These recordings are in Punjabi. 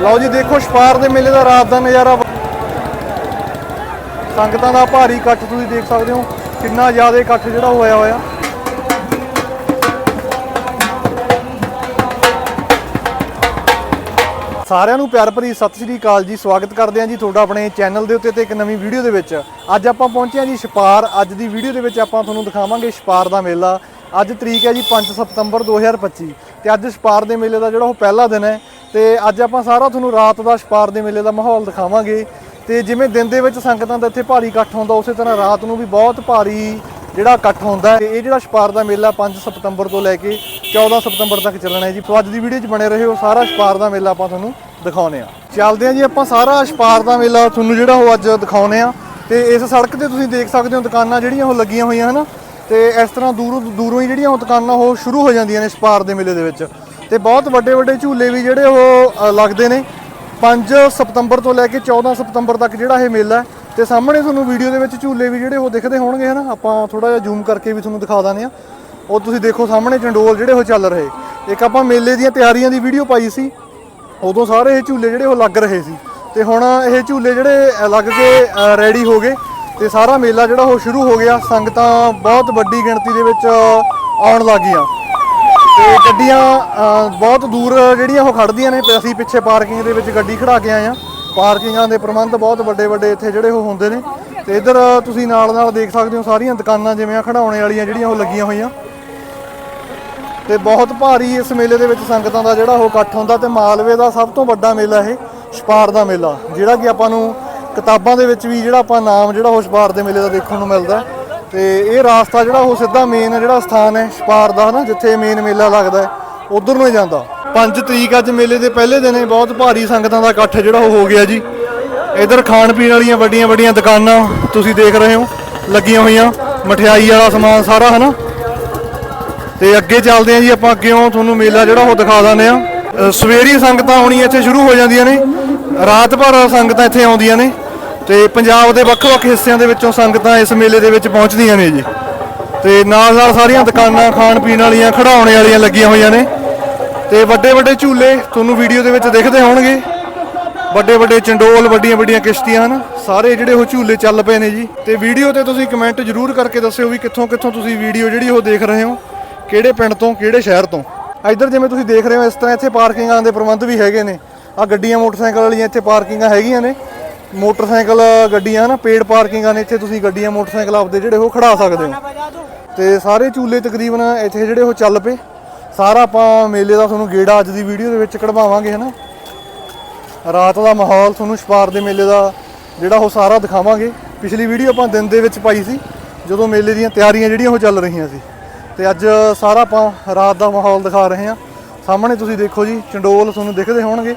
ਲਓ ਜੀ, ਦੇਖੋ ਛਪਾਰ ਦੇ ਮੇਲੇ ਦਾ ਰਾਤ ਦਾ ਨਜ਼ਾਰਾ। ਸੰਗਤਾਂ ਦਾ ਭਾਰੀ ਇਕੱਠ ਤੁਸੀਂ ਦੇਖ ਸਕਦੇ ਹੋ। ਕਿੰਨਾ ਜ਼ਿਆਦਾ ਇਕੱਠ ਜਿਹੜਾ ਹੋਇਆ ਹੋਇਆ। ਸਾਰਿਆਂ ਨੂੰ ਪਿਆਰ ਭਰੀ ਸਤਿ ਸ੍ਰੀ ਅਕਾਲ ਜੀ, ਸਵਾਗਤ ਕਰਦੇ ਹਾਂ ਜੀ ਤੁਹਾਡਾ ਆਪਣੇ ਚੈਨਲ ਦੇ ਉੱਤੇ ਤੇ ਇੱਕ ਨਵੀਂ ਵੀਡੀਓ ਦੇ ਵਿੱਚ। ਅੱਜ ਆਪਾਂ ਪਹੁੰਚੇ ਹਾਂ ਜੀ ਛਪਾਰ ਅੱਜ ਦੀ ਵੀਡੀਓ ਦੇ ਵਿੱਚ ਆਪਾਂ ਤੁਹਾਨੂੰ ਦਿਖਾਵਾਂਗੇ ਛਪਾਰ ਦਾ ਮੇਲਾ। ਅੱਜ ਤਰੀਕ ਹੈ ਜੀ 5 ਸਤੰਬਰ 2025 ਤੇ ਅੱਜ ਛਪਾਰ ਦੇ ਮੇਲੇ ਦਾ ਜਿਹੜਾ ਉਹ ਪਹਿਲਾ ਦਿਨ ਹੈ। ਤੇ ਅੱਜ ਆਪਾਂ ਸਾਰਾ ਤੁਹਾਨੂੰ ਰਾਤ ਦਾ ਛਪਾਰ ਦੇ ਮੇਲੇ ਦਾ ਮਾਹੌਲ ਦਿਖਾਵਾਂਗੇ। ਤੇ ਜਿਵੇਂ ਦਿਨ ਦੇ ਵਿੱਚ ਸੰਗਤਾਂ ਦਾ ਇੱਥੇ ਭਾਰੀ ਇਕੱਠ ਹੁੰਦਾ, ਉਸੇ ਤਰ੍ਹਾਂ ਰਾਤ ਨੂੰ ਵੀ ਬਹੁਤ ਭਾਰੀ ਜਿਹੜਾ ਇਕੱਠ ਹੁੰਦਾ ਹੈ। ਇਹ ਜਿਹੜਾ ਛਪਾਰ ਦਾ ਮੇਲਾ 5 ਸਤੰਬਰ ਤੋਂ ਲੈ ਕੇ 14 ਸਤੰਬਰ ਤੱਕ ਚੱਲਣਾ ਹੈ ਜੀ। ਅੱਜ ਦੀ ਵੀਡੀਓ 'ਚ ਬਣੇ ਰਹੋ, ਸਾਰਾ ਛਪਾਰ ਦਾ ਮੇਲਾ ਆਪਾਂ ਤੁਹਾਨੂੰ ਦਿਖਾਉਨੇ ਆ ਚੱਲਦੇ ਆ ਜੀ ਆਪਾਂ ਸਾਰਾ ਛਪਾਰ ਦਾ ਮੇਲਾ ਤੁਹਾਨੂੰ ਜਿਹੜਾ ਉਹ ਅੱਜ ਦਿਖਾਉਨੇ ਆ ਤੇ ਇਸ ਸੜਕ ਤੇ ਤੁਸੀਂ ਦੇਖ ਸਕਦੇ ਹੋ ਦੁਕਾਨਾਂ ਜਿਹੜੀਆਂ ਉਹ ਲੱਗੀਆਂ ਹੋਈਆਂ ਹਨ। ਤੇ ਇਸ ਤਰ੍ਹਾਂ ਦੂਰੋਂ ਦੂਰੋਂ ਹੀ ਜਿਹੜੀਆਂ ਉਹ ਦੁਕਾਨਾਂ ਉਹ ਸ਼ੁਰੂ ਹੋ ਜਾਂਦੀਆਂ ਨੇ ਛਪਾਰ ਦੇ ਮੇਲੇ ਦੇ ਵਿੱਚ। ਤੇ ਬਹੁਤ ਵੱਡੇ ਵੱਡੇ ਝੂਲੇ ਵੀ ਜਿਹੜੇ ਉਹ ਲੱਗਦੇ ਨੇ। 5 ਸਤੰਬਰ ਤੋਂ ਲੈ ਕੇ 14 ਸਤੰਬਰ ਤੱਕ ਜਿਹੜਾ ਇਹ ਮੇਲਾ ਹੈ। ਤੇ ਸਾਹਮਣੇ ਤੁਹਾਨੂੰ ਵੀਡੀਓ ਦੇ ਵਿੱਚ ਝੂਲੇ ਵੀ ਜਿਹੜੇ ਉਹ ਦਿਖਦੇ ਹੋਣਗੇ, ਹਨਾ? ਆਪਾਂ ਥੋੜਾ ਜਿਹਾ ਜ਼ੂਮ ਕਰਕੇ ਵੀ ਤੁਹਾਨੂੰ ਦਿਖਾ ਦਾਂਗੇ ਆ ਉਹ ਤੁਸੀਂ ਦੇਖੋ ਸਾਹਮਣੇ ਚੰਡੋਲ ਜਿਹੜੇ ਉਹ ਚੱਲ ਰਹੇ। ਇੱਕ ਆਪਾਂ ਮੇਲੇ ਦੀਆਂ ਤਿਆਰੀਆਂ ਦੀ ਵੀਡੀਓ ਪਾਈ ਸੀ। ਉਦੋਂ ਸਾਰੇ ਇਹ ਝੂਲੇ ਜਿਹੜੇ ਉਹ ਲੱਗ ਰਹੇ ਸੀ। ਤੇ ਹੁਣ ਇਹ ਝੂਲੇ ਜਿਹੜੇ ਲੱਗ ਕੇ ਰੈਡੀ ਹੋ ਗਏ। ਤੇ ਸਾਰਾ ਮੇਲਾ ਜਿਹੜਾ ਉਹ ਸ਼ੁਰੂ ਹੋ ਗਿਆ। ਸੰਗਤਾਂ ਬਹੁਤ ਵੱਡੀ ਗਿਣਤੀ ਦੇ ਵਿੱਚ ਆਉਣ ਲੱਗ ਗਈਆਂ ਤੇ ਗੱਡੀਆਂ ਅ, ਬਹੁਤ ਦੂਰ ਜਿਹੜੀਆਂ ਉਹ ਖੜਦੀਆਂ ਨੇ। ਤੇ ਅਸੀਂ ਪਿੱਛੇ ਪਾਰਕਿੰਗ ਦੇ ਵਿੱਚ ਗੱਡੀ ਖੜਾ ਕੇ ਆਏ ਆ ਪਾਰਕਿੰਗਾਂ ਦੇ ਪ੍ਰਬੰਧ ਬਹੁਤ ਵੱਡੇ ਵੱਡੇ ਇੱਥੇ ਜਿਹੜੇ ਉਹ ਹੁੰਦੇ ਨੇ। ਤੇ ਇੱਧਰ ਤੁਸੀਂ ਨਾਲ ਨਾਲ ਦੇਖ ਸਕਦੇ ਹੋ ਸਾਰੀਆਂ ਦੁਕਾਨਾਂ ਜਿਵੇਂ ਆ ਖੜਾਉਣੇ ਵਾਲੀਆਂ ਜਿਹੜੀਆਂ ਉਹ ਲੱਗੀਆਂ ਹੋਈਆਂ। ਤੇ ਬਹੁਤ ਭਾਰੀ ਇਸ ਮੇਲੇ ਦੇ ਵਿੱਚ ਸੰਗਤਾਂ ਦਾ ਜਿਹੜਾ ਉਹ ਇਕੱਠ ਹੁੰਦਾ ਤੇ ਮਾਲਵੇ ਦਾ ਸਭ ਤੋਂ ਵੱਡਾ ਮੇਲਾ ਇਹ ਛਪਾਰ ਦਾ ਮੇਲਾ ਜਿਹੜਾ ਕਿ ਆਪਾਂ ਨੂੰ ਕਿਤਾਬਾਂ ਦੇ ਵਿੱਚ ਵੀ ਜਿਹੜਾ ਆਪਾਂ ਨਾਮ ਜਿਹੜਾ ਉਹ ਛਪਾਰ ਦੇ ਮੇਲੇ ਦਾ ਦੇਖਣ ਨੂੰ ਮਿਲਦਾ। ਹੈ। ਤੇ ਇਹ ਰਾਸਤਾ ਜਿਹੜਾ ਉਹ ਸਿੱਧਾ ਮੇਨ ਜਿਹੜਾ ਸਥਾਨ ਹੈ ਛਪਾਰ ਦਾ ਨਾ ਜਿੱਥੇ ਮੇਨ ਮੇਲਾ ਲੱਗਦਾ ਹੈ, ਉਧਰ ਨੂੰ ਜਾਂਦਾ। 5 ਤਰੀਕ ਅੱਜ ਮੇਲੇ ਦੇ ਪਹਿਲੇ ਦਿਨ ਬਹੁਤ ਭਾਰੀ ਸੰਗਤਾਂ ਦਾ ਇਕੱਠ ਜਿਹੜਾ ਉਹ ਹੋ ਗਿਆ ਜੀ। ਇਧਰ ਖਾਣ ਪੀਣ ਵਾਲੀਆਂ ਵੱਡੀਆਂ ਵੱਡੀਆਂ ਦੁਕਾਨਾਂ ਤੁਸੀਂ ਦੇਖ ਰਹੇ ਹੋ, ਲੱਗੀਆਂ ਹੋਈਆਂ, ਮਠਿਆਈ ਵਾਲਾ ਸਮਾਨ ਸਾਰਾ, ਹਨਾ। ਤੇ ਅੱਗੇ ਚੱਲਦੇ ਆਂ ਜੀ, ਆਪਾਂ ਅੱਗੇੋਂ ਤੁਹਾਨੂੰ ਮੇਲਾ ਜਿਹੜਾ ਉਹ ਦਿਖਾ ਦਿੰਦੇ ਆ ਸਵੇਰੀ ਸੰਗਤਾਂ ਆਉਣੀਆਂ ਇੱਥੇ ਸ਼ੁਰੂ ਹੋ ਜਾਂਦੀਆਂ ਨੇ, ਰਾਤ ਭਰ ਸੰਗਤਾਂ ਇੱਥੇ ਆਉਂਦੀਆਂ ਨੇ। ਤੇ ਪੰਜਾਬ ਦੇ ਵੱਖ-ਵੱਖ ਹਿੱਸਿਆਂ ਦੇ ਵਿੱਚੋਂ ਸੰਗਤਾਂ ਇਸ ਮੇਲੇ ਦੇ ਵਿੱਚ ਪਹੁੰਚਦੀਆਂ ਨੇ ਜੀ। ਤੇ ਨਾਲ ਨਾਲ ਸਾਰੀਆਂ ਦੁਕਾਨਾਂ ਖਾਣ ਪੀਣ ਵਾਲੀਆਂ ਖੜਾਉਣੇ ਵਾਲੀਆਂ ਲੱਗੀਆਂ ਹੋਈਆਂ ਨੇ। ਤੇ ਵੱਡੇ ਵੱਡੇ ਝੂਲੇ ਤੁਹਾਨੂੰ ਵੀਡੀਓ ਦੇ ਵਿੱਚ ਦਿਖਦੇ ਹੋਣਗੇ। ਵੱਡੇ ਵੱਡੇ ਚੰਡੋਲ ਵੱਡੀਆਂ ਵੱਡੀਆਂ ਕਿਸ਼ਤੀਆਂ, ਹਨ? ਸਾਰੇ ਜਿਹੜੇ ਉਹ ਝੂਲੇ ਚੱਲ ਪਏ ਨੇ ਜੀ। ਤੇ ਵੀਡੀਓ ਤੇ ਤੁਸੀਂ ਕਮੈਂਟ ਜ਼ਰੂਰ ਕਰਕੇ ਦੱਸਿਓ ਵੀ ਕਿੱਥੋਂ ਕਿੱਥੋਂ ਤੁਸੀਂ ਵੀਡੀਓ ਜਿਹੜੀ ਉਹ ਦੇਖ ਰਹੇ ਹੋ, ਕਿਹੜੇ ਪਿੰਡ ਤੋਂ, ਕਿਹੜੇ ਸ਼ਹਿਰ ਤੋਂ। ਇੱਧਰ ਜਿਵੇਂ ਤੁਸੀਂ ਦੇਖ ਰਹੇ ਹੋ, ਇਸ ਤਰ੍ਹਾਂ ਇੱਥੇ ਪਾਰਕਿੰਗਾਂ ਦੇ ਪ੍ਰਬੰਧ ਵੀ ਹੈਗੇ ਨੇ। ਆ ਗੱਡੀਆਂ, ਮੋਟਰਸਾਈਕਲ ਵਾਲੀਆਂ ਇੱਥੇ ਪਾਰਕਿੰਗਾਂ ਹੈਗੀਆਂ ਨੇ। ਮੋਟਰਸਾਈਕਲ ਗੱਡੀਆਂ ਨਾ ਪੇਡ ਪਾਰਕਿੰਗਾਂ ਨੇ ਇੱਥੇ ਤੁਸੀਂ ਗੱਡੀਆਂ, ਮੋਟਰਸਾਈਕਲ ਆਪਦੇ ਜਿਹੜੇ ਉਹ ਖੜਾ ਸਕਦੇ ਹੋ। ਤੇ ਸਾਰੇ ਝੂਲੇ ਤਕਰੀਬਨ ਇੱਥੇ ਜਿਹੜੇ ਉਹ ਚੱਲ ਪਏ। ਸਾਰਾ ਆਪਾਂ ਮੇਲੇ ਦਾ ਤੁਹਾਨੂੰ ਗੇੜਾ ਅੱਜ ਦੀ ਵੀਡੀਓ ਦੇ ਵਿੱਚ ਕਢਵਾਵਾਂਗੇ ਹਨਾ। ਰਾਤ ਦਾ ਮਾਹੌਲ ਤੁਹਾਨੂੰ ਛਪਾਰ ਦੇ ਮੇਲੇ ਦਾ ਜਿਹੜਾ ਉਹ ਸਾਰਾ ਦਿਖਾਵਾਂਗੇ। ਪਿਛਲੀ ਵੀਡੀਓ ਆਪਾਂ ਦਿਨ ਦੇ ਵਿੱਚ ਪਾਈ ਸੀ, ਜਦੋਂ ਮੇਲੇ ਦੀਆਂ ਤਿਆਰੀਆਂ ਜਿਹੜੀਆਂ ਉਹ ਚੱਲ ਰਹੀਆਂ ਸੀ। ਤੇ ਅੱਜ ਸਾਰਾ ਆਪਾਂ ਰਾਤ ਦਾ ਮਾਹੌਲ ਦਿਖਾ ਰਹੇ ਹਾਂ। ਸਾਹਮਣੇ ਤੁਸੀਂ ਦੇਖੋ ਜੀ, ਚੰਡੋਲ ਤੁਹਾਨੂੰ ਦਿਖਦੇ ਹੋਣਗੇ।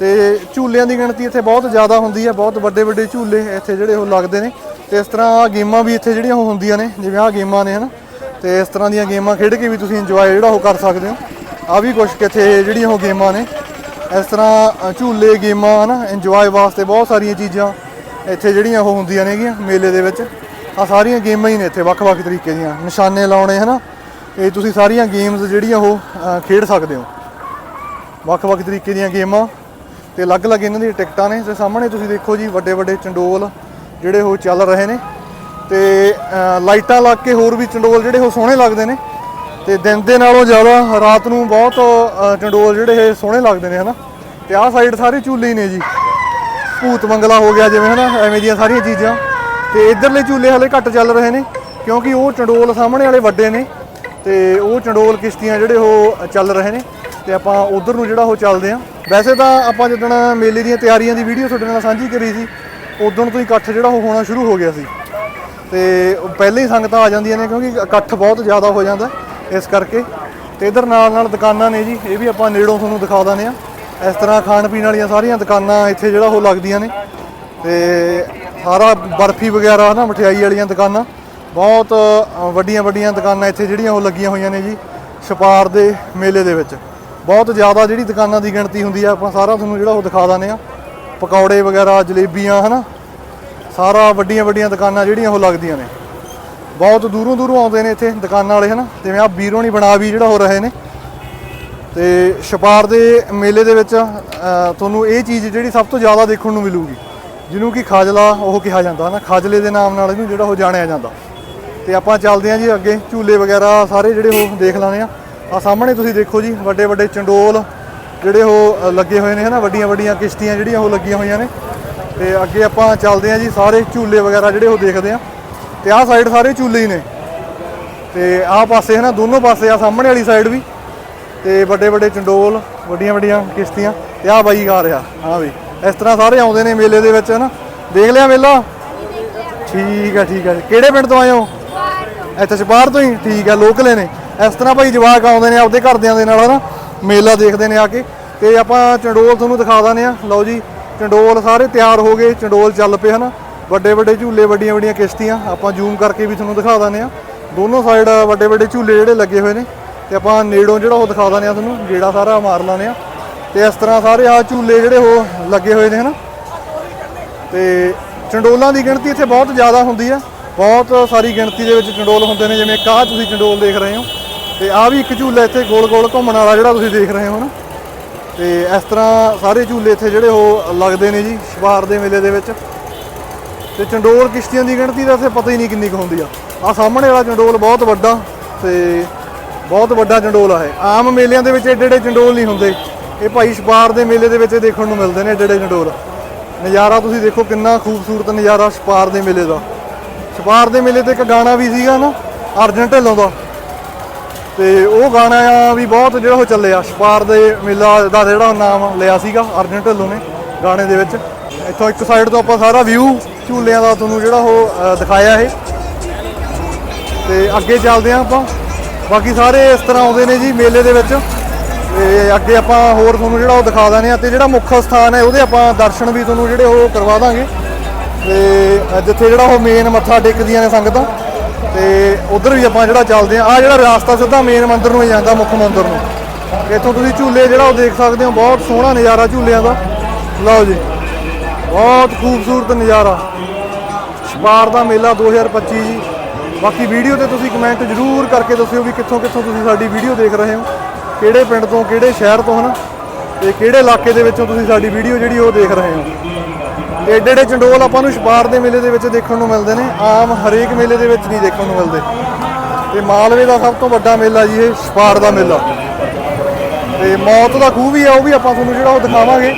ਤੇ ਝੂਲਿਆਂ ਦੀ ਗਿਣਤੀ ਇੱਥੇ ਬਹੁਤ ਜ਼ਿਆਦਾ ਹੁੰਦੀ ਹੈ, ਬਹੁਤ ਵੱਡੇ ਵੱਡੇ ਝੂਲੇ ਇੱਥੇ ਜਿਹੜੇ ਉਹ ਲੱਗਦੇ ਨੇ। ਤੇ ਇਸ ਤਰ੍ਹਾਂ ਆਹ ਗੇਮਾਂ ਵੀ ਇੱਥੇ ਜਿਹੜੀਆਂ ਉਹ ਹੁੰਦੀਆਂ ਨੇ, ਜਿਵੇਂ ਆਹ ਗੇਮਾਂ ਨੇ, ਹਨਾ। ਤੇ ਇਸ ਤਰ੍ਹਾਂ ਦੀਆਂ ਗੇਮਾਂ ਖੇਡ ਕੇ ਵੀ ਤੁਸੀਂ ਇੰਜੋਏ ਜਿਹੜਾ ਉਹ ਕਰ ਸਕਦੇ ਹੋ। ਆ ਵੀ ਕੁਝ ਕਿੱਥੇ ਜਿਹੜੀਆਂ ਉਹ ਗੇਮਾਂ ਨੇ। ਇਸ ਤਰ੍ਹਾਂ ਝੂਲੇ, ਗੇਮਾਂ, ਹਨਾ ਇੰਜੋਏ ਵਾਸਤੇ ਬਹੁਤ ਸਾਰੀਆਂ ਚੀਜ਼ਾਂ ਇੱਥੇ ਜਿਹੜੀਆਂ ਉਹ ਹੁੰਦੀਆਂ ਨੇਗੀਆਂ ਮੇਲੇ ਦੇ ਵਿੱਚ। ਆ ਸਾਰੀਆਂ ਗੇਮਾਂ ਹੀ ਨੇ ਇੱਥੇ, ਵੱਖ-ਵੱਖ ਤਰੀਕੇ ਦੀਆਂ। ਨਿਸ਼ਾਨੇ ਲਾਉਣੇ, ਹਨਾ। ਇਹ ਤੁਸੀਂ ਸਾਰੀਆਂ ਗੇਮਸ ਜਿਹੜੀਆਂ ਉਹ ਖੇਡ ਸਕਦੇ ਹੋ। ਵੱਖ-ਵੱਖ ਤਰੀਕੇ ਦੀਆਂ ਗੇਮਾਂ। ਤੇ ਅਲੱਗ-ਅਲੱਗ ਇਹਨਾਂ ਦੀਆਂ ਟਿਕਟਾਂ ਨੇ। ਤੇ ਸਾਹਮਣੇ ਤੁਸੀਂ ਦੇਖੋ ਜੀ, ਵੱਡੇ-ਵੱਡੇ ਚੰਡੋਲ ਜਿਹੜੇ ਉਹ ਚੱਲ ਰਹੇ ਨੇ। ਤੇ ਲਾਈਟਾਂ ਲੱਗ ਕੇ ਹੋਰ ਵੀ ਚੰਡੋਲ ਜਿਹੜੇ ਉਹ ਸੋਹਣੇ ਲੱਗਦੇ ਨੇ। ਤੇ ਦਿਨ ਦੇ ਨਾਲੋਂ ਜ਼ਿਆਦਾ ਰਾਤ ਨੂੰ ਬਹੁਤ ਚੰਡੋਲ ਜਿਹੜੇ ਇਹ ਸੋਹਣੇ ਲੱਗਦੇ ਨੇ, ਹਨਾ। ਤੇ ਆਹ ਸਾਈਡ ਸਾਰੇ ਝੂਲੇ ਹੀ ਨੇ ਜੀ। ਭੂਤ ਮੰਗਲਾ ਹੋ ਗਿਆ ਜਿਵੇਂ, ਹਨਾ, ਐਵੇਂ ਦੀਆਂ ਸਾਰੀਆਂ ਚੀਜ਼ਾਂ। ਤੇ ਇਧਰਲੇ ਝੂਲੇ ਹਲੇ ਘੱਟ ਚੱਲ ਰਹੇ ਨੇ, ਕਿਉਂਕਿ ਉਹ ਚੰਡੋਲ ਸਾਹਮਣੇ ਵਾਲੇ ਵੱਡੇ ਨੇ। ਤੇ ਉਹ ਚੰਡੋਲ ਕਿਸ਼ਤੀਆਂ ਜਿਹੜੇ ਉਹ ਚੱਲ ਰਹੇ ਨੇ। ਤੇ ਆਪਾਂ ਉਧਰ ਨੂੰ ਜਿਹੜਾ ਉਹ ਚੱਲਦੇ ਆ। ਵੈਸੇ ਤਾਂ ਆਪਾਂ ਜਿੱਦਣ ਮੇਲੇ ਦੀਆਂ ਤਿਆਰੀਆਂ ਦੀ ਵੀਡੀਓ ਤੁਹਾਡੇ ਨਾਲ ਸਾਂਝੀ ਕਰੀ ਸੀ, ਉਦੋਂ ਤੋਂ ਹੀ ਇਕੱਠ ਜਿਹੜਾ ਉਹ ਹੋਣਾ ਸ਼ੁਰੂ ਹੋ ਗਿਆ ਸੀ। ਤੇ ਪਹਿਲਾਂ ਹੀ ਸੰਗਤਾਂ ਆ ਜਾਂਦੀਆਂ ਨੇ ਕਿਉਂਕਿ ਇਕੱਠ ਬਹੁਤ ਜ਼ਿਆਦਾ ਹੋ ਜਾਂਦਾ ਇਸ ਕਰਕੇ। ਤੇ ਇਧਰ ਨਾਲ ਨਾਲ ਦੁਕਾਨਾਂ ਨੇ ਜੀ, ਇਹ ਵੀ ਆਪਾਂ ਨੇੜੋਂ ਤੁਹਾਨੂੰ ਦਿਖਾ ਦਿੰਦੇ ਆ ਇਸ ਤਰ੍ਹਾਂ ਖਾਣ ਪੀਣ ਵਾਲੀਆਂ ਸਾਰੀਆਂ ਦੁਕਾਨਾਂ ਇੱਥੇ ਜਿਹੜਾ ਉਹ ਲੱਗਦੀਆਂ ਨੇ। ਤੇ ਸਾਰਾ ਬਰਫੀ ਵਗੈਰਾ ਨਾ, ਮਠਿਆਈ ਵਾਲੀਆਂ ਦੁਕਾਨਾਂ। ਬਹੁਤ ਵੱਡੀਆਂ ਵੱਡੀਆਂ ਦੁਕਾਨਾਂ ਇੱਥੇ ਜਿਹੜੀਆਂ ਉਹ ਲੱਗੀਆਂ ਹੋਈਆਂ ਨੇ ਜੀ, ਛਪਾਰ ਦੇ ਮੇਲੇ ਦੇ ਵਿੱਚ। ਬਹੁਤ ਜ਼ਿਆਦਾ ਜਿਹੜੀ ਦੁਕਾਨਾਂ ਦੀ ਗਿਣਤੀ ਹੁੰਦੀ ਆ, ਆਪਾਂ ਸਾਰਾ ਤੁਹਾਨੂੰ ਜਿਹੜਾ ਉਹ ਦਿਖਾ ਦਿੰਦੇ ਆ। ਪਕੌੜੇ ਵਗੈਰਾ, ਜਲੇਬੀਆਂ, ਹਨਾ? ਸਾਰਾ ਵੱਡੀਆਂ ਵੱਡੀਆਂ ਦੁਕਾਨਾਂ ਜਿਹੜੀਆਂ ਉਹ ਲੱਗਦੀਆਂ ਨੇ। ਬਹੁਤ ਦੂਰੋਂ ਦੂਰੋਂ ਆਉਂਦੇ ਨੇ ਇੱਥੇ ਦੁਕਾਨਾਂ ਵਾਲੇ, ਹਨਾ? ਜਿਵੇਂ ਆ ਵੀਰੋਂ ਨਹੀਂ ਬਣਾ ਵੀ ਜਿਹੜਾ ਹੋ ਰਹੇ ਨੇ। ਤੇ ਛਪਾਰ ਦੇ ਮੇਲੇ ਦੇ ਵਿੱਚ ਤੁਹਾਨੂੰ ਇਹ ਚੀਜ਼ ਜਿਹੜੀ ਸਭ ਤੋਂ ਜ਼ਿਆਦਾ ਦੇਖਣ ਨੂੰ ਮਿਲੂਗੀ, ਜਿਹਨੂੰ ਕਿ ਖਾਜਲਾ ਉਹ ਕਿਹਾ ਜਾਂਦਾ ਨਾ ਖਾਜਲੇ ਦੇ ਨਾਮ ਨਾਲ ਇਹਨੂੰ ਜਿਹੜਾ ਉਹ ਜਾਣਿਆ ਜਾਂਦਾ। ਤੇ ਆਪਾਂ ਚੱਲਦੇ ਹਾਂ ਜੀ ਅੱਗੇ, ਝੂਲੇ ਵਗੈਰਾ ਸਾਰੇ ਜਿਹੜੇ ਉਹ ਦੇਖ ਲਾਣੇ ਆ ਆ ਸਾਹਮਣੇ ਤੁਸੀਂ ਦੇਖੋ ਜੀ ਵੱਡੇ ਵੱਡੇ ਚੰਡੋਲ ਜਿਹੜੇ ਉਹ ਲੱਗੇ ਹੋਏ ਨੇ ਹਨਾ ਵੱਡੀਆਂ ਵੱਡੀਆਂ ਕਿਸ਼ਤੀਆਂ ਜਿਹੜੀਆਂ ਉਹ ਲੱਗੀਆਂ ਹੋਈਆਂ ਨੇ। ਤੇ ਅੱਗੇ ਆਪਾਂ ਚੱਲਦੇ ਹਾਂ ਜੀ ਸਾਰੇ ਝੂਲੇ ਵਗੈਰਾ ਜਿਹੜੇ ਉਹ ਦੇਖਦੇ ਆ ਤੇ ਆਹ ਸਾਈਡ ਸਾਰੇ ਝੂਲੇ ਹੀ ਨੇ। ਤੇ ਆਹ ਪਾਸੇ ਹਨਾ ਦੋਨੋਂ ਪਾਸੇ ਆ ਸਾਹਮਣੇ ਵਾਲੀ ਸਾਈਡ ਵੀ। ਤੇ ਵੱਡੇ ਵੱਡੇ ਚੰਡੋਲ ਵੱਡੀਆਂ ਵੱਡੀਆਂ ਕਿਸ਼ਤੀਆਂ। ਤੇ ਆਹ ਬਾਈ ਗਾ ਰਿਹਾ ਹਾਂ ਵੀ। ਇਸ ਤਰ੍ਹਾਂ ਸਾਰੇ ਆਉਂਦੇ ਨੇ ਮੇਲੇ ਦੇ ਵਿੱਚ ਹਨਾ। ਦੇਖ ਲਿਆ ਮੇਲਾ? ਠੀਕ ਆ ਠੀਕ ਆ ਕਿਹੜੇ ਪਿੰਡ ਤੋਂ ਆਏ ਹੋ? ਇੱਥੇ ਛਪਾਰ ਤੋਂ ਹੀ? ਠੀਕ ਆ ਲੋਕਲੇ ਨੇ। ਇਸ ਤਰ੍ਹਾਂ ਭਾਈ ਜਵਾਕ ਆਉਂਦੇ ਨੇ ਆਪਦੇ ਘਰਦਿਆਂ ਦੇ ਨਾਲ, ਹਨਾ? ਮੇਲਾ ਦੇਖਦੇ ਨੇ ਆ ਕੇ। ਤੇ ਆਪਾਂ ਚੰਡੋਲ ਤੁਹਾਨੂੰ ਦਿਖਾ ਦਾਨੇ ਆ ਲਓ ਜੀ, ਚੰਡੋਲ ਸਾਰੇ ਤਿਆਰ ਹੋ ਗਏ, ਚੰਡੋਲ ਚੱਲ ਪਏ, ਹਨਾ? ਵੱਡੇ ਵੱਡੇ ਝੂਲੇ ਵੱਡੀਆਂ ਵੱਡੀਆਂ ਕਿਸ਼ਤੀਆਂ, ਆਪਾਂ ਜ਼ੂਮ ਕਰਕੇ ਵੀ ਤੁਹਾਨੂੰ ਦਿਖਾ ਦਾਨੇ ਆ ਦੋਨੋਂ ਸਾਈਡ ਵੱਡੇ ਵੱਡੇ ਝੂਲੇ ਜਿਹੜੇ ਲੱਗੇ ਹੋਏ ਨੇ। ਤੇ ਆਪਾਂ ਨੇੜੋਂ ਜਿਹੜਾ ਉਹ ਦਿਖਾ ਦਾਨੇ ਆ ਤੁਹਾਨੂੰ, ਗੇੜਾ ਸਾਰਾ ਮਾਰ ਲਾਨੇ ਆ ਤੇ ਇਸ ਤਰ੍ਹਾਂ ਸਾਰੇ ਆ ਝੂਲੇ ਜਿਹੜੇ ਉਹ ਲੱਗੇ ਹੋਏ ਨੇ, ਹਨਾ? ਤੇ ਚੰਡੋਲਾਂ ਦੀ ਗਿਣਤੀ ਇੱਥੇ ਬਹੁਤ ਜ਼ਿਆਦਾ ਹੁੰਦੀ ਆ ਬਹੁਤ ਸਾਰੀ ਗਿਣਤੀ ਦੇ ਵਿੱਚ ਚੰਡੋਲ ਹੁੰਦੇ ਨੇ, ਜਿਵੇਂ ਕਾਹ ਤੁਸੀਂ ਚੰਡੋਲ ਦੇਖ ਰਹੇ ਹੋ। ਤੇ ਆ ਵੀ ਇੱਕ ਝੂਲਾ ਇੱਥੇ ਗੋਲ ਗੋਲ ਘੁੰਮਣ ਵਾਲਾ ਜਿਹੜਾ ਤੁਸੀਂ ਦੇਖ ਰਹੇ ਹੋ ਨਾ। ਤੇ ਇਸ ਤਰ੍ਹਾਂ ਸਾਰੇ ਝੂਲੇ ਇੱਥੇ ਜਿਹੜੇ ਉਹ ਲੱਗਦੇ ਨੇ ਜੀ, ਸ਼ਵਾਰ ਦੇ ਮੇਲੇ ਦੇ ਵਿੱਚ। ਤੇ ਚੰਡੋਲ ਕਿਸ਼ਤੀਆਂ ਦੀ ਗਿਣਤੀ ਦਾ ਇੱਥੇ ਪਤਾ ਹੀ ਨਹੀਂ ਕਿੰਨੀ ਕੁ ਹੁੰਦੀ ਆ। ਆ ਸਾਹਮਣੇ ਵਾਲਾ ਚੰਡੋਲ ਬਹੁਤ ਵੱਡਾ ਤੇ ਬਹੁਤ ਵੱਡਾ ਚੰਡੋਲ ਆ ਇਹ। ਆਮ ਮੇਲਿਆਂ ਦੇ ਵਿੱਚ ਏਡੇ ਏਡੇ ਚੰਡੋਲ ਨਹੀਂ ਹੁੰਦੇ। ਇਹ ਭਾਈ ਛਪਾਰ ਦੇ ਮੇਲੇ ਦੇ ਵਿੱਚ ਦੇਖਣ ਨੂੰ ਮਿਲਦੇ ਨੇ ਏਡੇ ਏਡੇ ਚੰਡੋਲ। ਨਜ਼ਾਰਾ ਤੁਸੀਂ ਦੇਖੋ ਕਿੰਨਾ ਖੂਬਸੂਰਤ ਨਜ਼ਾਰਾ ਛਪਾਰ ਦੇ ਮੇਲੇ ਦਾ। ਛਪਾਰ ਦੇ ਮੇਲੇ ਤੇ ਇੱਕ ਗਾਣਾ ਵੀ ਸੀਗਾ ਨਾ, ਅਰਜਨ ਢਿੱਲੋਂ ਦਾ। ਤੇ ਉਹ ਗਾਣਾ ਵੀ ਬਹੁਤ ਜਿਹੜਾ ਉਹ ਚੱਲਿਆ ਛਪਾਰ ਦੇ ਮੇਲਾ ਦਾ ਜਿਹੜਾ ਨਾਮ ਲਿਆ ਸੀਗਾ, ਅਰਜਨ ਢਿੱਲੋਂ ਨੇ ਗਾਣੇ ਦੇ ਵਿੱਚ। ਇੱਥੋਂ ਇੱਕ ਸਾਈਡ ਤੋਂ ਆਪਾਂ ਸਾਰਾ ਵਿਊ ਝੂਲਿਆਂ ਦਾ ਤੁਹਾਨੂੰ ਜਿਹੜਾ ਉਹ ਦਿਖਾਇਆ ਇਹ। ਤੇ ਅੱਗੇ ਚੱਲਦੇ ਹਾਂ ਆਪਾਂ। ਬਾਕੀ ਸਾਰੇ ਇਸ ਤਰ੍ਹਾਂ ਆਉਂਦੇ ਨੇ ਜੀ ਮੇਲੇ ਦੇ ਵਿੱਚ। ਤੇ ਅੱਗੇ ਆਪਾਂ ਹੋਰ ਤੁਹਾਨੂੰ ਜਿਹੜਾ ਉਹ ਦਿਖਾ ਦਾਂਗੇ ਆ ਤੇ ਜਿਹੜਾ ਮੁੱਖ ਸਥਾਨ ਹੈ ਉਹਦੇ ਆਪਾਂ ਦਰਸ਼ਨ ਵੀ ਤੁਹਾਨੂੰ ਜਿਹੜੇ ਉਹ ਕਰਵਾ ਦਾਂਗੇ। ਤੇ ਜਿੱਥੇ ਜਿਹੜਾ ਉਹ ਮੇਨ ਮੱਥਾ ਟੇਕਦੀਆਂ ਨੇ ਸੰਗਤਾਂ। ਤੇ ਉਧਰ ਵੀ ਆਪਾਂ ਜਿਹੜਾ ਚੱਲਦੇ ਆ ਆ ਜਿਹੜਾ ਰਾਸਤਾ ਸਿੱਧਾ ਮੇਨ ਮੰਦਿਰ ਨੂੰ ਜਾਂਦਾ, ਮੁੱਖ ਮੰਦਿਰ ਨੂੰ। ਇੱਥੋਂ ਤੁਸੀਂ ਝੂਲੇ ਜਿਹੜਾ ਉਹ ਦੇਖ ਸਕਦੇ ਹੋ, ਬਹੁਤ ਸੋਹਣਾ ਨਜ਼ਾਰਾ ਝੂਲਿਆਂ ਦਾ। ਲਓ ਜੀ, ਬਹੁਤ ਖੂਬਸੂਰਤ ਨਜ਼ਾਰਾ। ਛਪਾਰ ਦਾ ਮੇਲਾ 2025 ਜੀ। ਬਾਕੀ ਵੀਡੀਓ ਤੇ ਤੁਸੀਂ ਕਮੈਂਟ ਜ਼ਰੂਰ ਕਰਕੇ ਦੱਸਿਓ ਵੀ ਕਿੱਥੋਂ ਕਿੱਥੋਂ ਤੁਸੀਂ ਸਾਡੀ ਵੀਡੀਓ ਦੇਖ ਰਹੇ ਹੋ। ਕਿਹੜੇ ਪਿੰਡ ਤੋਂ, ਕਿਹੜੇ ਸ਼ਹਿਰ ਤੋਂ ਹਨ, ਤੇ ਕਿਹੜੇ ਇਲਾਕੇ ਦੇ ਵਿੱਚੋਂ ਤੁਸੀਂ ਸਾਡੀ ਵੀਡੀਓ ਜਿਹੜੀ ਉਹ ਦੇਖ ਰਹੇ ਹੋ। ਏਡੇ ਏਡੇ ਚੰਡੋਲ ਆਪਾਂ ਨੂੰ ਛਪਾਰ ਦੇ ਮੇਲੇ ਦੇ ਵਿੱਚ ਦੇਖਣ ਨੂੰ ਮਿਲਦੇ ਨੇ, ਆਮ ਹਰੇਕ ਮੇਲੇ ਦੇ ਵਿੱਚ ਨਹੀਂ ਦੇਖਣ ਨੂੰ ਮਿਲਦੇ। ਤੇ ਮਾਲਵੇ ਦਾ ਸਭ ਤੋਂ ਵੱਡਾ ਮੇਲਾ ਜੀ ਇਹ ਛਪਾਰ ਦਾ ਮੇਲਾ। ਤੇ ਮੌਤ ਦਾ ਖੂਹ ਵੀ ਆ, ਉਹ ਵੀ ਆਪਾਂ ਤੁਹਾਨੂੰ ਜਿਹੜਾ ਉਹ ਦਿਖਾਵਾਂਗੇ।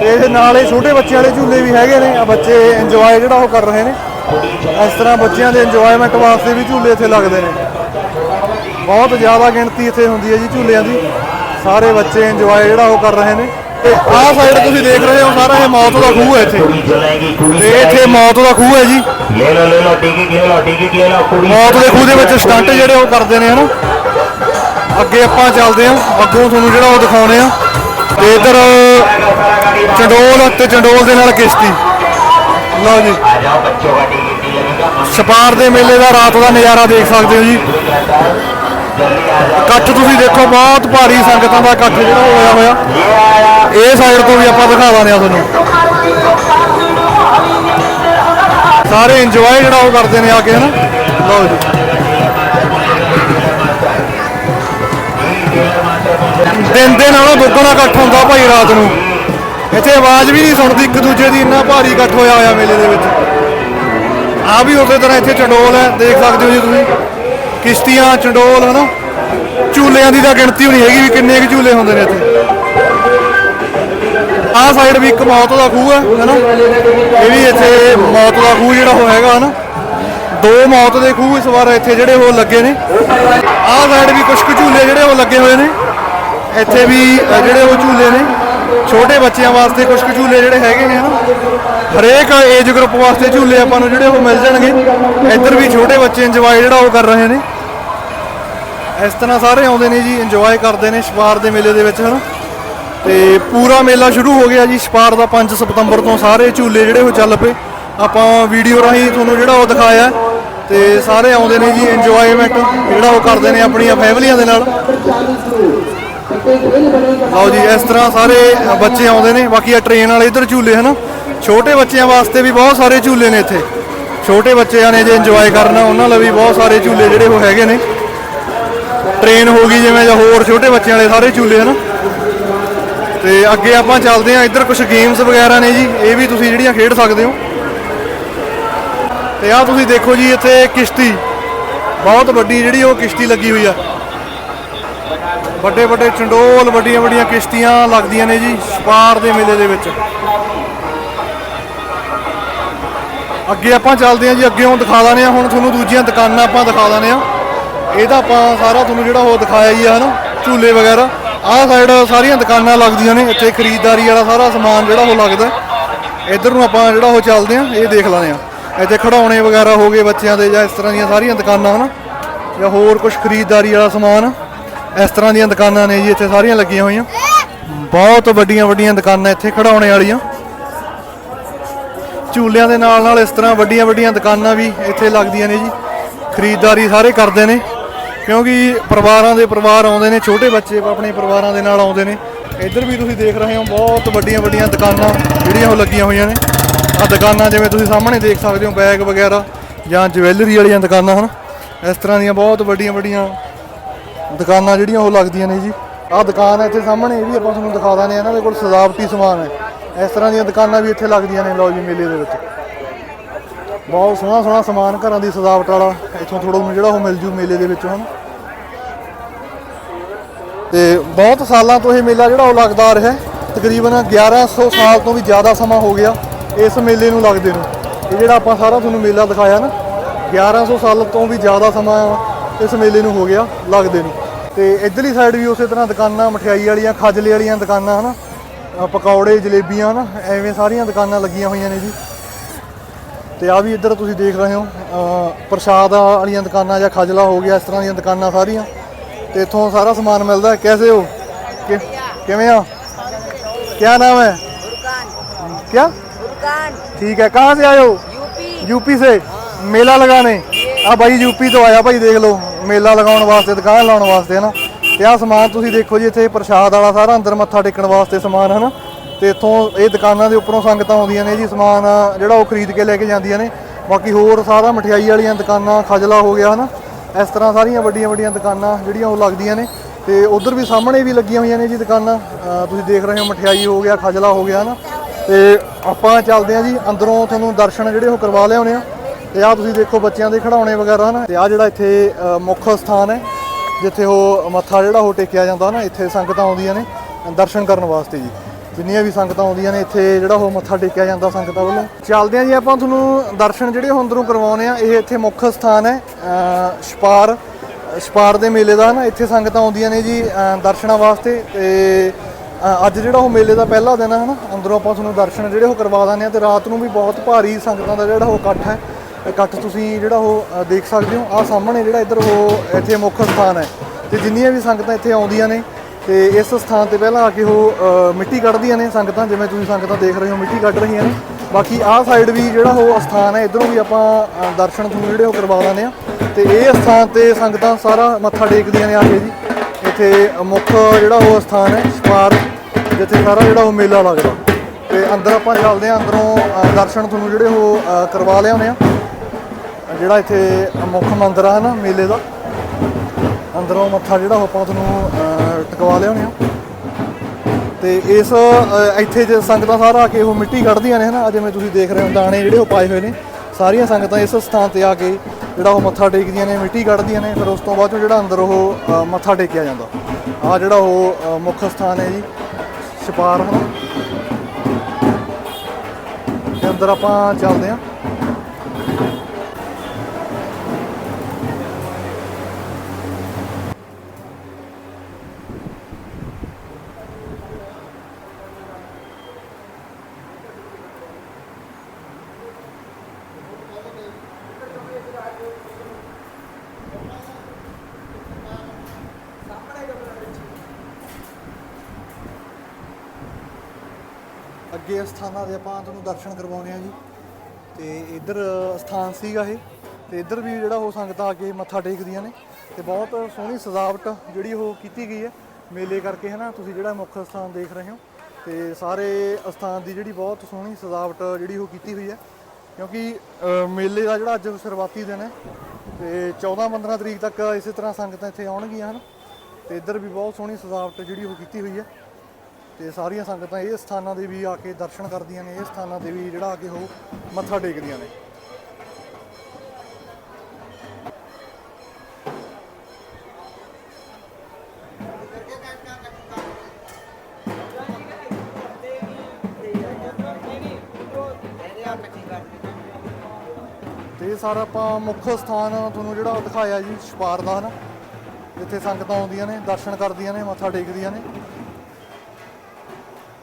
ਤੇ ਇਹਦੇ ਨਾਲ ਇਹ ਛੋਟੇ ਬੱਚਿਆਂ ਵਾਲੇ ਝੂਲੇ ਵੀ ਹੈਗੇ ਨੇ, ਆ ਬੱਚੇ ਇੰਜੋਏ ਜਿਹੜਾ ਉਹ ਕਰ ਰਹੇ ਨੇ। ਇਸ ਤਰ੍ਹਾਂ ਬੱਚਿਆਂ ਦੇ ਇੰਜੋਇਮੈਂਟ ਵਾਸਤੇ ਵੀ ਝੂਲੇ ਇੱਥੇ ਲੱਗਦੇ ਨੇ। ਬਹੁਤ ਜ਼ਿਆਦਾ ਗਿਣਤੀ ਇੱਥੇ ਹੁੰਦੀ ਹੈ ਜੀ ਝੂਲਿਆਂ ਦੀ। ਸਾਰੇ ਬੱਚੇ ਇੰਜੋਏ ਜਿਹੜਾ ਉਹ ਕਰ ਰਹੇ ਨੇ। ਤੇ ਆਹ ਸਾਈਡ ਤੁਸੀਂ ਦੇਖ ਰਹੇ ਹੋ ਸਾਰਾ ਇਹ ਮੌਤ ਦਾ ਖੂਹ ਹੈ ਇੱਥੇ। ਤੇ ਇੱਥੇ ਮੌਤ ਦਾ ਖੂਹ ਹੈ ਜੀ। ਲੈ ਲੋ ਲੈ ਲੋ ਟਿਕੀ ਲੈ ਲੋ ਟਿਕੀ ਲੈ ਲੋ ਕੁੜੀ। ਮੌਤ ਦੇ ਖੂਹ ਦੇ ਵਿੱਚ ਸਟੰਟ ਜਿਹੜੇ ਉਹ ਕਰਦੇ ਨੇ ਹਨਾ? ਅੱਗੇ ਆਪਾਂ ਚੱਲਦੇ ਹਾਂ ਅੱਗੋਂ ਤੁਹਾਨੂੰ ਜਿਹੜਾ ਉਹ ਦਿਖਾਉਣੇ ਆ। ਤੇ ਇਧਰ ਚੰਡੋਲ ਤੇ ਚੰਡੋਲ ਦੇ ਨਾਲ ਕਿਸ਼ਤੀ। ਲਓ ਜੀ। ਸਪਾਰ ਦੇ ਮੇਲੇ ਦਾ ਰਾਤ ਦਾ ਨਜ਼ਾਰਾ ਦੇਖ ਸਕਦੇ ਹੋ ਜੀ। ਇਕੱਠ ਤੁਸੀਂ ਦੇਖੋ, ਬਹੁਤ ਭਾਰੀ ਸੰਗਤਾਂ ਦਾ ਇਕੱਠ ਜਿਹੜਾ ਹੋਇਆ ਹੋਇਆ। ਇਹ ਸਾਈਡ ਤੋਂ ਵੀ ਆਪਾਂ ਦਿਖਾ ਦਾਂਦੇ ਆ ਤੁਹਾਨੂੰ। ਸਾਰੇ ਇੰਜੋਏ ਜਿਹੜਾ ਉਹ ਕਰਦੇ ਨੇ ਆ ਕੇ, ਹਨਾ? ਲਓ ਜੀ। ਦਿਨ ਦੇ ਨਾਲੋਂ ਦੁੱਗਣਾ ਇਕੱਠ ਹੁੰਦਾ ਭਾਈ ਰਾਤ ਨੂੰ। ਇੱਥੇ ਆਵਾਜ਼ ਵੀ ਨਹੀਂ ਸੁਣਦੀ, ਇੱਕ ਦੂਜੇ ਦੀ ਇੰਨਾ ਭਾਰੀ ਇਕੱਠ ਹੋਇਆ ਹੋਇਆ ਮੇਲੇ ਦੇ ਵਿੱਚ। ਆ ਵੀ ਉਸੇ ਤਰ੍ਹਾਂ ਇੱਥੇ ਚੰਡੋਲ ਹੈ, ਦੇਖ ਸਕਦੇ ਹੋ ਜੀ ਤੁਸੀਂ। ਕਿਸ਼ਤੀਆਂ, ਚੰਡੋਲ, ਹਨਾ? ਝੂਲਿਆਂ ਦੀ ਤਾਂ ਗਿਣਤੀ ਹੋਣੀ ਹੈਗੀ ਵੀ ਕਿੰਨੇ ਕੁ ਝੂਲੇ ਹੁੰਦੇ ਨੇ ਇੱਥੇ। ਆਹ ਸਾਈਡ ਵੀ ਇੱਕ ਮੌਤ ਦਾ ਖੂਹ ਹੈ, ਹਨਾ? ਇਹ ਵੀ ਇੱਥੇ ਮੌਤ ਦਾ ਖੂਹ ਜਿਹੜਾ ਉਹ ਹੈਗਾ, ਹਨਾ? ਦੋ ਮੌਤ ਦੇ ਖੂਹ ਇਸ ਵਾਰ ਇੱਥੇ ਜਿਹੜੇ ਉਹ ਲੱਗੇ ਨੇ। ਆਹ ਸਾਈਡ ਵੀ ਕੁਝ ਕੁ ਝੂਲੇ ਜਿਹੜੇ ਉਹ ਲੱਗੇ ਹੋਏ ਨੇ। ਇੱਥੇ ਵੀ ਜਿਹੜੇ ਉਹ ਝੂਲੇ ਨੇ। ਛੋਟੇ ਬੱਚਿਆਂ ਵਾਸਤੇ ਕੁਝ ਕੁ ਝੂਲੇ ਜਿਹੜੇ ਹੈਗੇ ਨੇ, ਹਨਾ? ਹਰੇਕ ਏਜ ਗਰੁੱਪ ਵਾਸਤੇ ਝੂਲੇ ਆਪਾਂ ਨੂੰ ਜਿਹੜੇ ਉਹ ਮਿਲ ਜਾਣਗੇ। ਇੱਧਰ ਵੀ ਛੋਟੇ ਬੱਚੇ ਇੰਜੋਏ ਜਿਹੜਾ ਉਹ ਕਰ ਰਹੇ ਨੇ। ਇਸ ਤਰ੍ਹਾਂ ਸਾਰੇ ਆਉਂਦੇ ਨੇ ਜੀ ਇੰਜੋਏ ਕਰਦੇ ਨੇ ਛਪਾਰ ਦੇ ਮੇਲੇ ਦੇ ਵਿੱਚ, ਹਨਾ? ਤੇ ਪੂਰਾ ਮੇਲਾ ਸ਼ੁਰੂ ਹੋ ਗਿਆ ਜੀ ਛਪਾਰ ਦਾ 5 ਸਤੰਬਰ ਤੋਂ ਸਾਰੇ ਝੂਲੇ ਜਿਹੜੇ ਉਹ ਚੱਲ ਪਏ। ਆਪਾਂ ਵੀਡੀਓ ਰਾਹੀਂ ਤੁਹਾਨੂੰ ਜਿਹੜਾ ਉਹ ਦਿਖਾਇਆ ਤੇ ਸਾਰੇ ਆਉਂਦੇ ਨੇ ਜੀ ਇੰਜੋਏਮੈਂਟ ਜਿਹੜਾ ਉਹ ਕਰਦੇ ਨੇ ਆਪਣੀਆਂ ਫੈਮਲੀਆਂ ਦੇ ਨਾਲ। ਲਓ ਜੀ, ਇਸ ਤਰ੍ਹਾਂ ਸਾਰੇ ਬੱਚੇ ਆਉਂਦੇ ਨੇ, ਬਾਕੀ ਆ ਟ੍ਰੇਨ ਵਾਲੇ ਇੱਧਰ ਝੂਲੇ, ਹਨ? ਛੋਟੇ ਬੱਚਿਆਂ ਵਾਸਤੇ ਵੀ ਬਹੁਤ ਸਾਰੇ ਝੂਲੇ ਨੇ ਇੱਥੇ। ਛੋਟੇ ਬੱਚਿਆਂ ਨੇ ਜੇ ਇੰਜੋਏ ਕਰਨਾ, ਉਹਨਾਂ ਲਈ ਵੀ ਬਹੁਤ ਸਾਰੇ ਝੂਲੇ ਜਿਹੜੇ ਉਹ ਹੈਗੇ ਨੇ। ਟ੍ਰੇਨ ਹੋ ਗਈ ਜਿਵੇਂ ਜਾਂ ਹੋਰ ਛੋਟੇ ਬੱਚਿਆਂ ਵਾਲੇ ਸਾਰੇ ਝੂਲੇ, ਹਨ? ਤੇ ਅੱਗੇ ਆਪਾਂ ਚੱਲਦੇ ਹਾਂ, ਇੱਧਰ ਕੁਝ ਗੇਮਸ ਵਗੈਰਾ ਨੇ ਜੀ, ਇਹ ਵੀ ਤੁਸੀਂ ਜਿਹੜੀਆਂ ਖੇਡ ਸਕਦੇ ਹੋ। ਤੇ ਆਹ ਤੁਸੀਂ ਦੇਖੋ ਜੀ, ਇੱਥੇ ਕਿਸ਼ਤੀ, ਬਹੁਤ ਵੱਡੀ ਜਿਹੜੀ ਉਹ ਕਿਸ਼ਤੀ ਲੱਗੀ ਹੋਈ ਆ। ਵੱਡੇ ਵੱਡੇ ਚੰਡੋਲ, ਵੱਡੀਆਂ ਵੱਡੀਆਂ ਕਿਸ਼ਤੀਆਂ ਲੱਗਦੀਆਂ ਨੇ ਜੀ, ਸਪਾਰ ਦੇ ਮੇਲੇ ਦੇ ਵਿੱਚ। ਅੱਗੇ ਆਪਾਂ ਚੱਲਦੇ ਹਾਂ ਜੀ, ਅੱਗੇ ਹੁਣ ਦਿਖਾ ਦਾਨੇ ਆ ਹੁਣ ਤੁਹਾਨੂੰ ਦੂਜੀਆਂ ਦੁਕਾਨਾਂ ਆਪਾਂ ਦਿਖਾ ਦਾਨੇ ਆ ਇਹ ਤਾਂ ਆਪਾਂ ਸਾਰਾ ਤੁਹਾਨੂੰ ਜਿਹੜਾ ਉਹ ਦਿਖਾਇਆ ਹੀ ਆ, ਹਨਾ? ਝੂਲੇ ਵਗੈਰਾ। ਆਹ ਸਾਈਡ ਸਾਰੀਆਂ ਦੁਕਾਨਾਂ ਲੱਗਦੀਆਂ ਨੇ, ਇੱਥੇ ਖਰੀਦਦਾਰੀ ਵਾਲਾ ਸਾਰਾ ਸਮਾਨ ਜਿਹੜਾ ਉਹ ਲੱਗਦਾ। ਇੱਧਰ ਨੂੰ ਆਪਾਂ ਜਿਹੜਾ ਉਹ ਚੱਲਦੇ ਆ, ਇਹ ਦੇਖ ਲਾਂਦੇ ਆ। ਇੱਥੇ ਖਿਡੌਣੇ ਵਗੈਰਾ ਹੋ ਗਏ ਬੱਚਿਆਂ ਦੇ ਜਾਂ ਇਸ ਤਰ੍ਹਾਂ ਦੀਆਂ ਸਾਰੀਆਂ ਦੁਕਾਨਾਂ, ਹਨਾ? ਜਾਂ ਹੋਰ ਕੁਝ ਖਰੀਦਦਾਰੀ ਵਾਲਾ ਸਮਾਨ। ਇਸ ਤਰ੍ਹਾਂ ਦੀਆਂ ਦੁਕਾਨਾਂ ਨੇ ਜੀ, ਇੱਥੇ ਸਾਰੀਆਂ ਲੱਗੀਆਂ ਹੋਈਆਂ। ਬਹੁਤ ਵੱਡੀਆਂ ਵੱਡੀਆਂ ਦੁਕਾਨਾਂ ਇੱਥੇ ਖਿਡੌਣੇ ਵਾਲੀਆਂ। ਝੂਲਿਆਂ ਦੇ ਨਾਲ ਨਾਲ ਇਸ ਤਰ੍ਹਾਂ ਵੱਡੀਆਂ ਵੱਡੀਆਂ ਦੁਕਾਨਾਂ ਵੀ ਇੱਥੇ ਲੱਗਦੀਆਂ ਨੇ ਜੀ। ਖਰੀਦਦਾਰੀ ਸਾਰੇ ਕਰਦੇ ਨੇ। ਕਿਉਂਕਿ ਪਰਿਵਾਰਾਂ ਦੇ ਪਰਿਵਾਰ ਆਉਂਦੇ ਨੇ, ਛੋਟੇ ਬੱਚੇ ਆਪਣੇ ਪਰਿਵਾਰਾਂ ਦੇ ਨਾਲ ਆਉਂਦੇ ਨੇ। ਇੱਧਰ ਵੀ ਤੁਸੀਂ ਦੇਖ ਰਹੇ ਹੋ, ਬਹੁਤ ਵੱਡੀਆਂ ਵੱਡੀਆਂ ਦੁਕਾਨਾਂ ਜਿਹੜੀਆਂ ਉਹ ਲੱਗੀਆਂ ਹੋਈਆਂ ਨੇ। ਆ ਦੁਕਾਨਾਂ ਜਿਵੇਂ ਤੁਸੀਂ ਸਾਹਮਣੇ ਦੇਖ ਸਕਦੇ ਹੋ, ਬੈਗ ਵਗੈਰਾ ਜਾਂ ਜਵੈਲਰੀ ਵਾਲੀਆਂ ਦੁਕਾਨਾਂ, ਹਨ? ਇਸ ਤਰ੍ਹਾਂ ਦੀਆਂ ਬਹੁਤ ਵੱਡੀਆਂ ਵੱਡੀਆਂ ਦੁਕਾਨਾਂ ਜਿਹੜੀਆਂ ਉਹ ਲੱਗਦੀਆਂ ਨੇ ਜੀ। ਆਹ ਦੁਕਾਨ ਹੈ ਇੱਥੇ ਸਾਹਮਣੇ, ਇਹ ਵੀ ਆਪਾਂ ਤੁਹਾਨੂੰ ਦਿਖਾ ਦਾਂਗੇ, ਇਹਨਾਂ ਦੇ ਕੋਲ ਸਜਾਵਟੀ ਸਮਾਨ ਹੈ। ਇਸ ਤਰ੍ਹਾਂ ਦੀਆਂ ਦੁਕਾਨਾਂ ਵੀ ਇੱਥੇ ਲੱਗਦੀਆਂ ਨੇ ਲਓ ਜੀ ਮੇਲੇ ਦੇ ਵਿੱਚ। ਬਹੁਤ ਸੋਹਣਾ ਸੋਹਣਾ ਸਮਾਨ ਘਰਾਂ ਦੀ ਸਜਾਵਟ ਵਾਲਾ, ਇੱਥੋਂ ਥੋੜਾ ਜਿਹੜਾ ਉਹ ਮਿਲ ਜੂ ਮੇਲੇ ਦੇ ਵਿੱਚੋਂ ਹਨ ਤੇ ਬਹੁਤ ਸਾਲਾਂ ਤੋਂ ਇਹ ਮੇਲਾ ਜਿਹੜਾ ਉਹ ਲੱਗਦਾ ਰਿਹਾ ਹੈ। ਤਕਰੀਬਨ 1100 ਸਾਲ ਤੋਂ ਵੀ ਜ਼ਿਆਦਾ ਸਮਾਂ ਹੋ ਗਿਆ ਇਸ ਮੇਲੇ ਨੂੰ ਲੱਗਦੇ ਨੂੰ। ਇਹ ਜਿਹੜਾ ਆਪਾਂ ਸਾਰਾ ਤੁਹਾਨੂੰ ਮੇਲਾ ਦਿਖਾਇਆ ਨਾ 1100 ਸਾਲ ਤੋਂ ਵੀ ਜ਼ਿਆਦਾ ਸਮਾਂ ਇਸ ਮੇਲੇ ਨੂੰ ਹੋ ਗਿਆ ਲੱਗਦੇ ਨੂੰ। ਤੇ ਇਧਰਲੀ ਸਾਈਡ ਵੀ ਉਸੇ ਤਰ੍ਹਾਂ ਦੁਕਾਨਾਂ, ਮਠਿਆਈ ਵਾਲੀਆਂ, ਖਾਜਲੇ ਵਾਲੀਆਂ ਦੁਕਾਨਾਂ ਹਨਾ, ਅਹ ਪਕੌੜੇ, ਜਲੇਬੀਆਂ ਹਨਾ, ਐਵੇਂ ਸਾਰੀਆਂ ਦੁਕਾਨਾਂ ਲੱਗੀਆਂ ਹੋਈਆਂ ਨੇ ਜੀ। ਤੇ ਆ ਵੀ ਇੱਧਰ ਤੁਸੀਂ ਦੇਖ ਰਹੇ ਹੋ ਅਹ ਪ੍ਰਸ਼ਾਦ ਵਾਲੀਆਂ ਦੁਕਾਨਾਂ ਜਾਂ ਖਜਲਾ ਹੋ ਗਿਆ ਇਸ ਤਰ੍ਹਾਂ ਦੀਆਂ ਦੁਕਾਨਾਂ ਸਾਰੀਆਂ ਤੇ ਇੱਥੋਂ ਸਾਰਾ ਸਮਾਨ ਮਿਲਦਾ ਹੈ ਕੈਸੇ ਹੋ ਕਿ- ਕਿਵੇਂ ਆ क्या नाम है क्या फुरकान ठीक है कहाँ से आए हो यूपी यूपी से मेला लगाने ਆ ਬਾਈ ਯੂਪੀ ਤੋਂ ਆਇਆ ਭਾਈ ਦੇਖ ਲਓ ਮੇਲਾ ਲਗਾਉਣ ਵਾਸਤੇ ਦੁਕਾਨ ਲਾਉਣ ਵਾਸਤੇ ਹਨਾ ਤੇ ਆਹ ਸਮਾਨ ਤੁਸੀਂ ਦੇਖੋ ਜੀ ਇੱਥੇ ਪ੍ਰਸ਼ਾਦ ਵਾਲਾ ਸਾਰਾ ਅੰਦਰ ਮੱਥਾ ਟੇਕਣ ਵਾਸਤੇ ਸਮਾਨ ਹਨਾ ਤੇ ਇੱਥੋਂ ਇਹ ਦੁਕਾਨਾਂ ਦੇ ਉੱਪਰੋਂ ਸੰਗਤਾਂ ਆਉਂਦੀਆਂ ਨੇ ਜੀ, ਸਮਾਨ ਜਿਹੜਾ ਉਹ ਖਰੀਦ ਕੇ ਲੈ ਕੇ ਜਾਂਦੀਆਂ ਨੇ। ਬਾਕੀ ਹੋਰ ਸਾਰਾ ਮਠਿਆਈ ਵਾਲੀਆਂ ਦੁਕਾਨਾਂ, ਖਜਲਾ ਹੋ ਗਿਆ, ਹਨਾ? ਇਸ ਤਰ੍ਹਾਂ ਸਾਰੀਆਂ ਵੱਡੀਆਂ ਵੱਡੀਆਂ ਦੁਕਾਨਾਂ ਜਿਹੜੀਆਂ ਉਹ ਲੱਗਦੀਆਂ ਨੇ। ਤੇ ਉਧਰ ਵੀ ਸਾਹਮਣੇ ਵੀ ਲੱਗੀਆਂ ਹੋਈਆਂ ਨੇ ਜੀ ਦੁਕਾਨਾਂ। ਤੁਸੀਂ ਦੇਖ ਰਹੇ ਹੋ, ਮਠਿਆਈ ਹੋ ਗਿਆ, ਖਜਲਾ ਹੋ ਗਿਆ, ਹਨਾ? ਤੇ ਆਪਾਂ ਚੱਲਦੇ ਹਾਂ ਜੀ, ਅੰਦਰੋਂ ਤੁਹਾਨੂੰ ਦਰਸ਼ਨ ਜਿਹੜੇ ਉਹ ਕਰਵਾ ਲਿਆਉਣੇ ਆ ਤੇ ਆ ਤੁਸੀਂ ਦੇਖੋ ਬੱਚਿਆਂ ਦੇ ਖਿਡੌਣੇ ਵਗੈਰਾ ਨਾ ਤੇ ਆ ਜਿਹੜਾ ਇੱਥੇ ਮੁੱਖ ਸਥਾਨ ਹੈ, ਜਿੱਥੇ ਉਹ ਮੱਥਾ ਜਿਹੜਾ ਉਹ ਟੇਕਿਆ ਜਾਂਦਾ ਨਾ ਇੱਥੇ ਸੰਗਤਾਂ ਆਉਂਦੀਆਂ ਨੇ ਦਰਸ਼ਨ ਕਰਨ ਵਾਸਤੇ ਜੀ। ਜਿੰਨੀਆਂ ਵੀ ਸੰਗਤਾਂ ਆਉਂਦੀਆਂ ਨੇ ਇੱਥੇ, ਜਿਹੜਾ ਉਹ ਮੱਥਾ ਟੇਕਿਆ ਜਾਂਦਾ ਸੰਗਤਾਂ ਵੱਲੋਂ। ਚੱਲਦੇ ਆ ਜੀ ਆਪਾਂ ਤੁਹਾਨੂੰ ਦਰਸ਼ਨ ਜਿਹੜੇ ਉਹ ਅੰਦਰੋਂ ਕਰਵਾਉਣੇ ਆ ਇਹ ਇੱਥੇ ਮੁੱਖ ਸਥਾਨ ਹੈ ਛਪਾਰ ਛਪਾਰ ਦੇ ਮੇਲੇ ਦਾ ਨਾ, ਇੱਥੇ ਸੰਗਤਾਂ ਆਉਂਦੀਆਂ ਨੇ ਜੀ ਦਰਸ਼ਨਾਂ ਵਾਸਤੇ। ਤੇ ਅੱਜ ਜਿਹੜਾ ਉਹ ਮੇਲੇ ਦਾ ਪਹਿਲਾ ਦਿਨ ਹੈ ਹਨਾ ਅੰਦਰੋਂ ਆਪਾਂ ਤੁਹਾਨੂੰ ਦਰਸ਼ਨ ਜਿਹੜੇ ਉਹ ਕਰਵਾ ਦਿੰਦੇ ਆ ਤੇ ਰਾਤ ਨੂੰ ਵੀ ਬਹੁਤ ਭਾਰੀ ਸੰਗਤਾਂ ਦਾ ਜਿਹੜਾ ਉਹ ਇਕੱਠ ਹੈ। ਇਕੱਠ ਤੁਸੀਂ ਜਿਹੜਾ ਉਹ ਦੇਖ ਸਕਦੇ ਹੋ। ਆ ਸਾਹਮਣੇ ਜਿਹੜਾ ਇੱਧਰ ਉਹ ਇੱਥੇ ਮੁੱਖ ਸਥਾਨ ਹੈ। ਤੇ ਜਿੰਨੀਆਂ ਵੀ ਸੰਗਤਾਂ ਇੱਥੇ ਆਉਂਦੀਆਂ ਨੇ ਤੇ ਇਸ ਸਥਾਨ ਤੇ ਪਹਿਲਾਂ ਆ ਕੇ ਉਹ ਮਿੱਟੀ ਕੱਢਦੀਆਂ ਨੇ ਸੰਗਤਾਂ, ਜਿਵੇਂ ਤੁਸੀਂ ਸੰਗਤਾਂ ਦੇਖ ਰਹੇ ਹੋ, ਮਿੱਟੀ ਕੱਢ ਰਹੀਆਂ ਨੇ। ਬਾਕੀ ਆਹ ਸਾਈਡ ਵੀ ਜਿਹੜਾ ਉਹ ਸਥਾਨ ਹੈ, ਇਧਰੋਂ ਵੀ ਆਪਾਂ ਦਰਸ਼ਨ ਤੁਹਾਨੂੰ ਜਿਹੜੇ ਉਹ ਕਰਵਾ ਦਿੰਦੇ ਆ ਤੇ ਇਹ ਸਥਾਨ ਤੇ ਸੰਗਤਾਂ ਸਾਰਾ ਮੱਥਾ ਟੇਕਦੀਆਂ ਨੇ ਆ ਕੇ ਜੀ। ਇੱਥੇ ਮੁੱਖ ਜਿਹੜਾ ਉਹ ਸਥਾਨ ਹੈ ਸਪਾਰ ਜਿੱਥੇ ਸਾਰਾ ਜਿਹੜਾ ਉਹ ਮੇਲਾ ਲੱਗਦਾ। ਤੇ ਅੰਦਰ ਆਪਾਂ ਚੱਲਦੇ ਆ ਅੰਦਰੋਂ ਦਰਸ਼ਨ ਤੁਹਾਨੂੰ ਜਿਹੜੇ ਉਹ ਕਰਵਾ ਲਿਆਉਂਦੇ ਆ ਜਿਹੜਾ ਇੱਥੇ ਮੁੱਖ ਮੰਦਿਰ ਆ ਨਾ, ਮੇਲੇ ਦਾ। ਅੰਦਰੋਂ ਮੱਥਾ ਜਿਹੜਾ ਉਹ ਆਪਾਂ ਤੁਹਾਨੂੰ ਟਕਵਾ ਲਿਆਉਣੇ ਆ। ਤੇ ਇਸ ਇੱਥੇ ਜੇ ਸੰਗਤਾਂ ਸਾਰਾ ਆ ਕੇ ਉਹ ਮਿੱਟੀ ਕੱਢਦੀਆਂ ਨੇ ਹਨਾ ਆਹ ਜਿਵੇਂ ਤੁਸੀਂ ਦੇਖ ਰਹੇ ਹੋ ਦਾਣੇ ਜਿਹੜੇ ਉਹ ਪਾਏ ਹੋਏ ਨੇ। ਸਾਰੀਆਂ ਸੰਗਤਾਂ ਇਸ ਸਥਾਨ ਤੇ ਆ ਕੇ ਜਿਹੜਾ ਉਹ ਮੱਥਾ ਟੇਕਦੀਆਂ ਨੇ, ਮਿੱਟੀ ਕੱਢਦੀਆਂ ਨੇ, ਫਿਰ ਉਸ ਤੋਂ ਬਾਅਦ ਚੋਂ ਜਿਹੜਾ ਅੰਦਰ ਉਹ ਮੱਥਾ ਟੇਕਿਆ ਜਾਂਦਾ। ਆ ਜਿਹੜਾ ਉਹ ਮੁੱਖ ਸਥਾਨ ਹੈ ਜੀ, ਛਪਾਰ ਹਨਾ। ਤੇ ਅੰਦਰ ਆਪਾਂ ਚੱਲਦੇ ਹਾਂ। ਅੱਗੇ ਸਥਾਨਾਂ ਦੇ ਆਪਾਂ ਤੁਹਾਨੂੰ ਦਰਸ਼ਨ ਕਰਵਾਉਣੇ ਆ ਜੀ। ਤੇ ਇੱਧਰ ਸਥਾਨ ਸੀਗਾ ਇਹ। ਤੇ ਇੱਧਰ ਵੀ ਜਿਹੜਾ ਉਹ ਸੰਗਤਾਂ ਆ ਕੇ ਮੱਥਾ ਟੇਕਦੀਆਂ ਨੇ। ਤੇ ਬਹੁਤ ਸੋਹਣੀ ਸਜਾਵਟ ਜਿਹੜੀ ਉਹ ਕੀਤੀ ਗਈ ਹੈ। ਮੇਲੇ ਕਰਕੇ ਹੈ ਨਾ ਤੁਸੀਂ ਜਿਹੜਾ ਮੁੱਖ ਸਥਾਨ ਦੇਖ ਰਹੇ ਹੋ। ਤੇ ਸਾਰੇ ਸਥਾਨ ਦੀ ਜਿਹੜੀ ਬਹੁਤ ਸੋਹਣੀ ਸਜਾਵਟ ਜਿਹੜੀ ਉਹ ਕੀਤੀ ਹੋਈ ਹੈ। ਕਿਉਂਕਿ ਮੇਲੇ ਦਾ ਜਿਹੜਾ ਅੱਜ ਸ਼ੁਰੂਆਤੀ ਦਿਨ ਹੈ। ਤੇ 14 15 ਤਰੀਕ ਤੱਕ ਇਸੇ ਤਰ੍ਹਾਂ ਸੰਗਤਾਂ ਇੱਥੇ ਆਉਣਗੀਆਂ ਹਨ। ਤੇ ਇੱਧਰ ਵੀ ਬਹੁਤ ਸੋਹਣੀ ਸਜਾਵਟ ਜਿਹੜੀ ਉਹ ਕੀਤੀ ਹੋਈ ਹੈ। ਤੇ ਸਾਰੀਆਂ ਸੰਗਤਾਂ ਇਹ ਸਥਾਨਾਂ ਦੇ ਵੀ ਆ ਕੇ ਦਰਸ਼ਨ ਕਰਦੀਆਂ ਨੇ, ਇਹ ਸਥਾਨਾਂ ਤੇ ਵੀ ਜਿਹੜਾ ਆ ਕੇ ਉਹ ਮੱਥਾ ਟੇਕਦੀਆਂ ਨੇ। ਤੇ ਇਹ ਸਾਰਾ ਆਪਾਂ ਮੁੱਖ ਸਥਾਨ ਤੁਹਾਨੂੰ ਜਿਹੜਾ ਦਿਖਾਇਆ ਜੀ, ਛਪਾਰ ਦਾ ਹਨਾ, ਜਿੱਥੇ ਸੰਗਤਾਂ ਆਉਂਦੀਆਂ ਨੇ, ਦਰਸ਼ਨ ਕਰਦੀਆਂ ਨੇ, ਮੱਥਾ ਟੇਕਦੀਆਂ ਨੇ।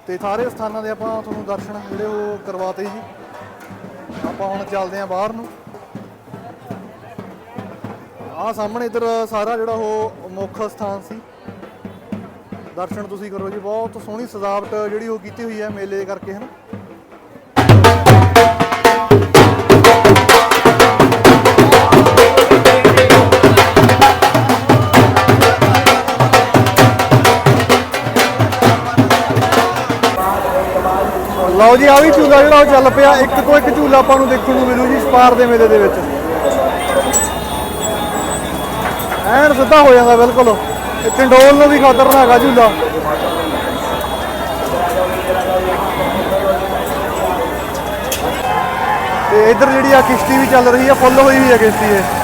ਤੇ ਸਾਰੇ ਸਥਾਨਾਂ ਦੇ ਆਪਾਂ ਤੁਹਾਨੂੰ ਦਰਸ਼ਨ ਜਿਹੜੇ ਉਹ ਕਰਵਾਤੇ ਜੀ। ਆਪਾਂ ਹੁਣ ਚੱਲਦੇ ਆਂ ਬਾਹਰ ਨੂੰ। ਆਹ ਸਾਹਮਣੇ ਇਧਰ ਸਾਰਾ ਜਿਹੜਾ ਉਹ ਮੁੱਖ ਸਥਾਨ ਸੀ। ਦਰਸ਼ਨ ਤੁਸੀਂ ਕਰੋ ਜੀ, ਬਹੁਤ ਸੋਹਣੀ ਸਜਾਵਟ ਜਿਹੜੀ ਉਹ ਕੀਤੀ ਹੋਈ ਹੈ ਮੇਲੇ ਕਰਕੇ ਹਨ ਲਓ ਜੀ ਆ ਵੀ ਝੂਲਾ ਜਿਹੜਾ ਉਹ ਚੱਲ ਪਿਆ। ਇੱਕ ਤੋਂ ਇੱਕ ਝੂਲਾ ਆਪਾਂ ਨੂੰ ਦੇਖਣ ਨੂੰ ਮਿਲੂ ਜੀ, ਸਪਾਰ ਦੇ ਮੇਲੇ ਦੇ ਵਿੱਚ। ਐਨ ਸਿੱਧਾ ਹੋ ਜਾਂਦਾ ਬਿਲਕੁਲ। ਇਹ ਚੰਡੋਲ ਨੂੰ ਵੀ ਖਤਰਨਾਕ ਆ ਝੂਲਾ। ਤੇ ਇੱਧਰ ਜਿਹੜੀ ਆ ਕਿਸ਼ਤੀ ਵੀ ਚੱਲ ਰਹੀ ਆ, ਫੁੱਲ ਹੋਈ ਹੋਈ ਆ ਕਿਸ਼ਤੀ ਇਹ।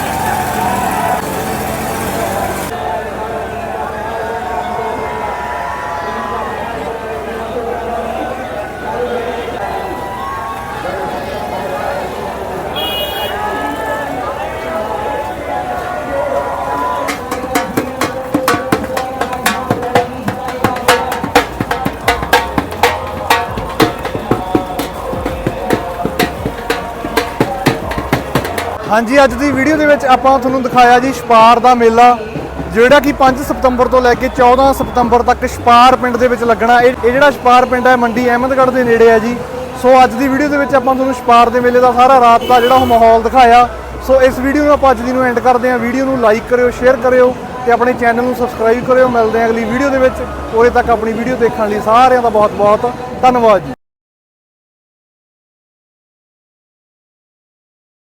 ਹਾਂਜੀ, ਅੱਜ ਦੀ ਵੀਡੀਓ ਦੇ ਵਿੱਚ ਆਪਾਂ ਤੁਹਾਨੂੰ ਦਿਖਾਇਆ ਜੀ ਛਪਾਰ ਦਾ ਮੇਲਾ, ਜਿਹੜਾ ਕਿ 5 ਸਤੰਬਰ ਤੋਂ ਲੈ ਕੇ 14 ਸਤੰਬਰ ਤੱਕ ਛਪਾਰ ਪਿੰਡ ਦੇ ਵਿੱਚ ਲੱਗਣਾ। ਇਹ ਇਹ ਜਿਹੜਾ ਛਪਾਰ ਪਿੰਡ ਹੈ, ਮੰਡੀ ਅਹਿਮਦਗੜ੍ਹ ਦੇ ਨੇੜੇ ਹੈ ਜੀ। ਸੋ ਅੱਜ ਦੀ ਵੀਡੀਓ ਦੇ ਵਿੱਚ ਆਪਾਂ ਤੁਹਾਨੂੰ ਛਪਾਰ ਦੇ ਮੇਲੇ ਦਾ ਸਾਰਾ ਰਾਤ ਦਾ ਜਿਹੜਾ ਉਹ ਮਾਹੌਲ ਦਿਖਾਇਆ। ਸੋ ਇਸ ਵੀਡੀਓ ਨੂੰ ਆਪਾਂ ਅੱਜ ਦੀ ਨੂੰ ਐਂਡ ਕਰਦੇ ਹਾਂ। ਵੀਡੀਓ ਨੂੰ ਲਾਈਕ ਕਰਿਓ ਸ਼ੇਅਰ ਕਰਿਓ ਤੇ ਆਪਣੇ ਚੈਨਲ ਨੂੰ ਸਬਸਕ੍ਰਾਈਬ ਕਰਿਓ। ਮਿਲਦੇ ਹਾਂ ਅਗਲੀ ਵੀਡੀਓ ਦੇ ਵਿੱਚ। ਉਰੇ ਤੱਕ ਆਪਣੀ ਵੀਡੀਓ ਦੇਖਣ ਲਈ ਸਾਰਿਆਂ ਦਾ ਬਹੁਤ ਬਹੁਤ ਧੰਨਵਾਦ ਜੀ।